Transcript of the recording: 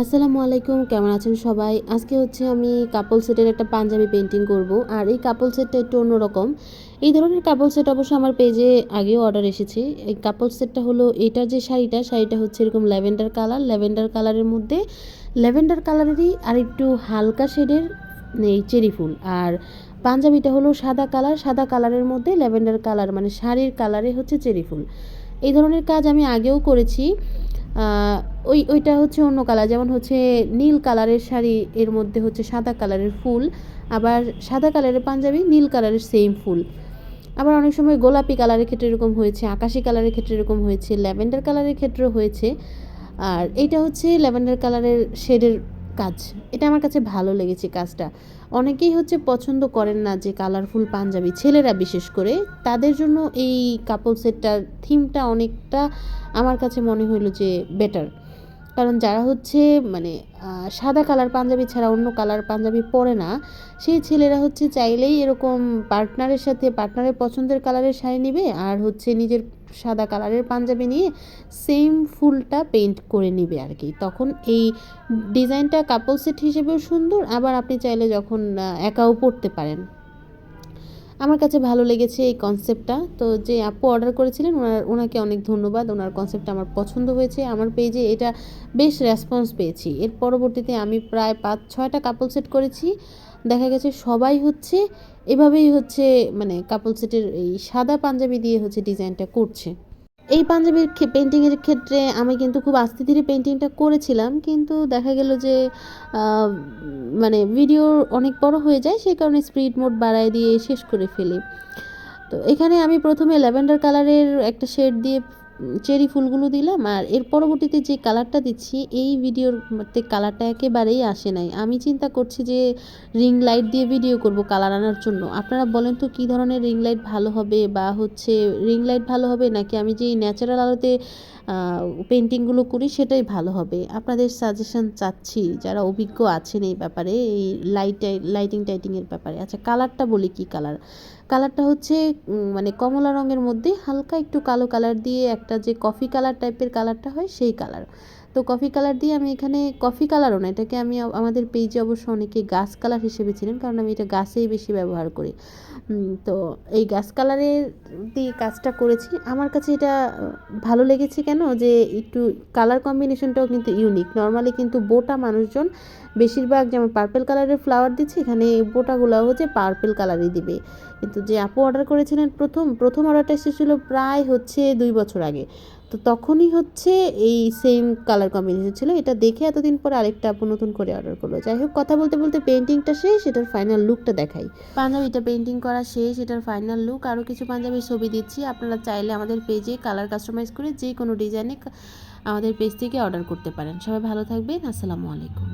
আসসালামু আলাইকুম, কেমন আছেন সবাই? আজকে হচ্ছে আমি কাপল সেটের একটা পাঞ্জাবি পেন্টিং করব। আর এই কাপল সেটটা একটু অন্যরকম। এই ধরনের কাপল সেট অবশ্য আমার পেজে আগেও অর্ডার এসেছে। এই কাপল সেটটা হলো এটার যে শাড়িটা শাড়িটা হচ্ছে এরকম ল্যাভেন্ডার কালার ল্যাভেন্ডার কালারের মধ্যে ল্যাভেন্ডার কালারেরই আর একটু হালকা শেডের এই চেরি ফুল। আর পাঞ্জাবিটা হলো সাদা কালার সাদা কালারের মধ্যে ল্যাভেন্ডার কালার মানে শাড়ির কালারে হচ্ছে চেরি ফুল। এই ধরনের কাজ আমি আগেও করেছি। ওই, ওইটা হচ্ছে অন্য কালার। যেমন হচ্ছে নীল কালারের শাড়ি, এর মধ্যে হচ্ছে সাদা কালারের ফুল। আবার সাদা কালারের পাঞ্জাবি, নীল কালারের সেম ফুল। আবার অনেক সময় গোলাপি কালারের ক্ষেত্রে এরকম হয়েছে, আকাশি কালারের ক্ষেত্রে এরকম হয়েছে, ল্যাভেন্ডার কালারের ক্ষেত্রে হয়েছে। আর এইটা হচ্ছে ল্যাভেন্ডার কালারের শেডের কাজ। এটা আমার কাছে ভালো লেগেছে কাজটা। অনেকেই হচ্ছে পছন্দ করেন না যে কালারফুল পাঞ্জাবি। ছেলেরা বিশেষ করে, তাদের জন্য এই কাপল সেটটার থিমটা অনেকটা আমার কাছে মনে হলো যে বেটার কারণ যারা হচ্ছে মানে সাদা কালার পাঞ্জাবি ছাড়া অন্য কালার পাঞ্জাবি পরে না, সেই ছেলেরা হচ্ছে চাইলেই এরকম পার্টনারের সাথে, পার্টনারের পছন্দের কালারের শাড়ি নেবে আর হচ্ছে নিজের সাদা কালারের পাঞ্জাবি নিয়ে সেম ফুলটা পেন্ট করে নিবে আর কি তখন এই ডিজাইনটা কাপল সেট হিসেবেও সুন্দর, আবার আপনি চাইলে যখন একাও পরতে পারেন। আমার কাছে ভালো লেগেছে এই কনসেপ্টটা তো যে আপু অর্ডার করেছিলেন, ওনার, ওনাকে অনেক ধন্যবাদ। ওনার কনসেপ্টটা আমার পছন্দ হয়েছে। আমার পেজে এটা বেশ রেসপন্স পেয়েছি। এর পরবর্তীতে আমি প্রায় পাঁচ, ছয়টা কাপল সেট করেছি। দেখা গেছে সবাই হচ্ছে এভাবেই হচ্ছে মানে কাপল সেটের এই সাদা পাঞ্জাবি দিয়ে হচ্ছে ডিজাইনটা করছে। এই পাঞ্জাবির পেন্টিংয়ের ক্ষেত্রে আমি কিন্তু খুব আস্তে ধীরে পেন্টিংটা করেছিলাম, কিন্তু দেখা গেল যে মানে ভিডিও অনেক বড় হয়ে যায়, সেই কারণে স্পিড মোড বাড়ায় দিয়ে শেষ করে ফেলি। তো এখানে আমি প্রথমে ল্যাভেন্ডার কালারের একটা শেড দিয়ে চেরি ফুলগুলো দিলাম আর এর পরবর্তীতে যে কালারটা দিচ্ছি, এই ভিডিওর মধ্যে কালারটা একেবারেই আসে নাই। আমি চিন্তা করছি যে রিং লাইট দিয়ে ভিডিও করব কালার আনার জন্য। আপনারা বলেন তো কী ধরনের রিং লাইট ভালো হবে বা হচ্ছে রিং লাইট ভালো হবে নাকি আমি যে ন্যাচারাল আলোতে পেন্টিংগুলো করি, সেটাই ভালো হবে। আপনাদের সাজেশন চাচ্ছি, যারা অভিজ্ঞ আছেন এই ব্যাপারে, এই লাইট লাইটিং টাইটিংয়ের ব্যাপারে। আচ্ছা কালারটা বলি কি কালার কালারটা হচ্ছে মানে কমলা রঙের মধ্যে হালকা একটু কালো কালার দিয়ে একটা যে কফি কালার টাইপের কালারটা হয়, সেই কালার তো কফি কালার দিয়ে আমি এখানে কফি কালারও না, এটাকে আমি আমাদের পেজে অবশ্য অনেকে গাছ কালার হিসেবে ছিলেন কারণ আমি এটা গাছেই বেশি ব্যবহার করি। তো এই গাছ কালারের দিয়ে কাজটা করেছি। আমার কাছে এটা ভালো লেগেছে কেন? যে একটু কালার কম্বিনেশনটাও কিন্তু ইউনিক নর্মালি কিন্তু বোটা মানুষজন বেশিরভাগ যেমন পার্পেল কালারের ফ্লাওয়ার দিচ্ছে, এখানে বোটাগুলো হচ্ছে পার্পেল কালারই দিবে। কিন্তু যে আপু অর্ডার করেছিলেন প্রথম প্রথম অর্ডারটা এসেছিল প্রায় হচ্ছে দুই বছর আগে। তো তখনই হচ্ছে এই সেম কালার কম্বিনেশন ছিল। এটা দেখে এতদিন পর আরেকটা আপু নতুন করে অর্ডার করল। যাই হোক, কথা বলতে বলতে পেন্টিংটা শেষ, এটার ফাইনাল লুকটা দেখাই। পাঞ্জাবিটা পেন্টিং করা শেষ, এটার ফাইনাল লুক আরও কিছু পাঞ্জাবির ছবি দিচ্ছি। আপনারা চাইলে আমাদের পেজে কালার কাস্টমাইজ করে যে কোনো ডিজাইনে আমাদের পেজ থেকে অর্ডার করতে পারেন। সবাই ভালো থাকবেন। আসসালামু আলাইকুম।